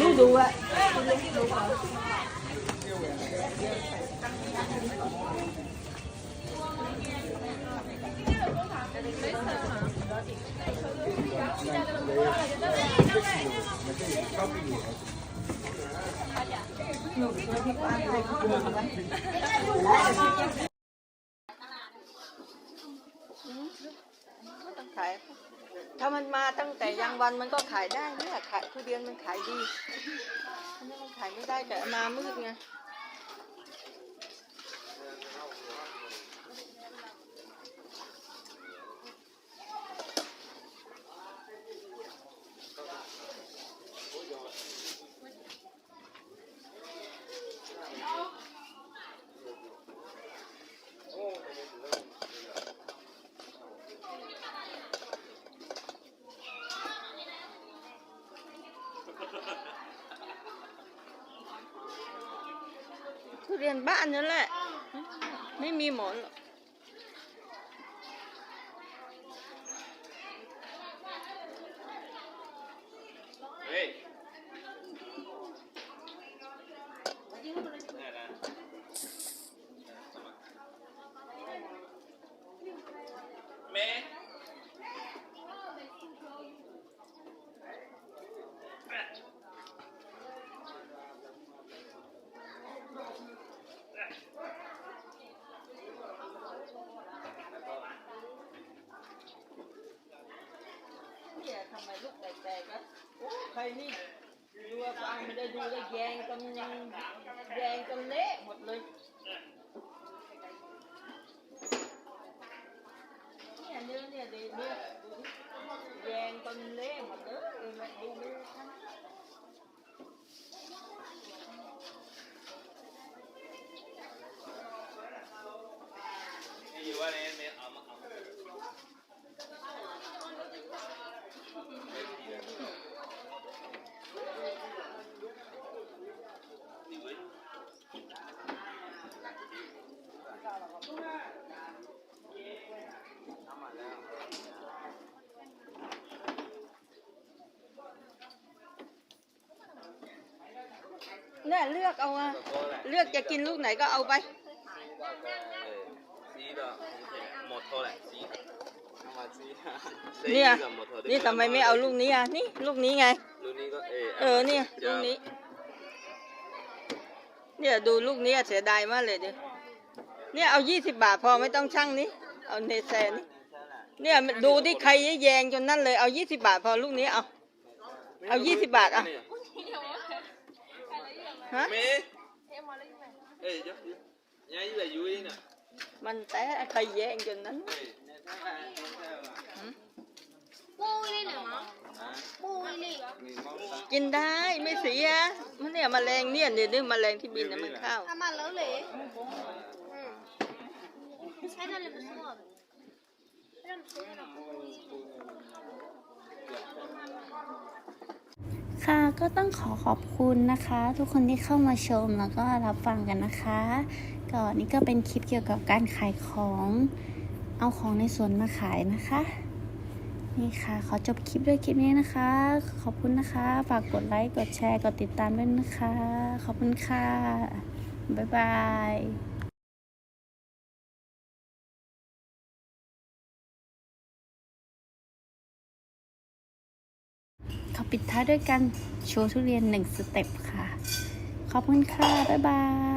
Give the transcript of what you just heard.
ดูดูอะต้องขาย ถ้ามันมาตั้งแต่ยังวันมันก็ขายได้เนี่ยขายทุเรียนมันขายดีอันนี้มันขายไม่ได้แต่มามืดไง ทุเรียนบ้านนั่นแหละ ไม่มีหมอนหรอก เฮ้ยแม่ เนี่ยทำไมลูกแตกๆนะโอ้ใครนี่ดูว่าฟังไม่ได้ดูแล้วแยงกันยังแยงกันเละหมดเลยเนี่ยเนื้อเนี่ยดีเนื้อดูดิแยงกันเละหมดเลยเออมาดูไม่ทัน นี่อยู่ว่าเนี่ยแม่เอามาเอานี่เว้ย เนี่ยเลือกเอาอะเลือกจะกินลูกไหนก็เอาไปสีก็หมดเท่าไหร่สีเนี่ยสีก็หมดเท่านี่ทำไมไม่เอาลูกนี้อะนี่ลูกนี้ไงลูกนี้ก็เออเออเนี่ยลูกนี้ เนี่ยดูลูกนี้อะเสียดายมากเลยเดี๋ยว เนี่ยเอายี่สิบบาทพอไม่ต้องชั่งนี้ เอาเนแซนี่เนี่ยดูที่ใครแยงจนนั่นเลยเอายี่สิบบาทพอลูกนี้เอาเอายี่สิบบาทอะฮะเมย์เอ้ยเดี๋ยวเดี๋ยวยังอยู่เลยอยู่นี่น่ะมันแต่ใครแยงจนนั้นเอ้ยเนี่ยถ้าถ้าถ้าปูเลยเหรอปูเลยมีมองตากินได้ไม่เสียมันเนี่ยแมลงเนี่ยเดี๋ยวนี้แมลงที่บินเนี่ยมันเข้าทำมาแล้วเลย ค่ะก็ต้องขอขอบคุณนะคะ ทุกคนที่เข้ามาชมแล้วก็รับฟังกันนะคะก็นี่ก็เป็นคลิปเกี่ยวกับการขายของ เอาของในสวนมาขายนะคะ นี่ค่ะ ขอจบคลิปด้วยคลิปนี้นะคะ ขอบคุณนะคะ ฝากกดไลค์กดแชร์กดติดตามด้วยนะคะ ขอบคุณค่ะ บ๊ายบาย ปิดท้ายด้วยกันโชว์ทุเรียนหนึ่งสเต็ปค่ะ ขอบคุณค่ะ บ๊ายบาย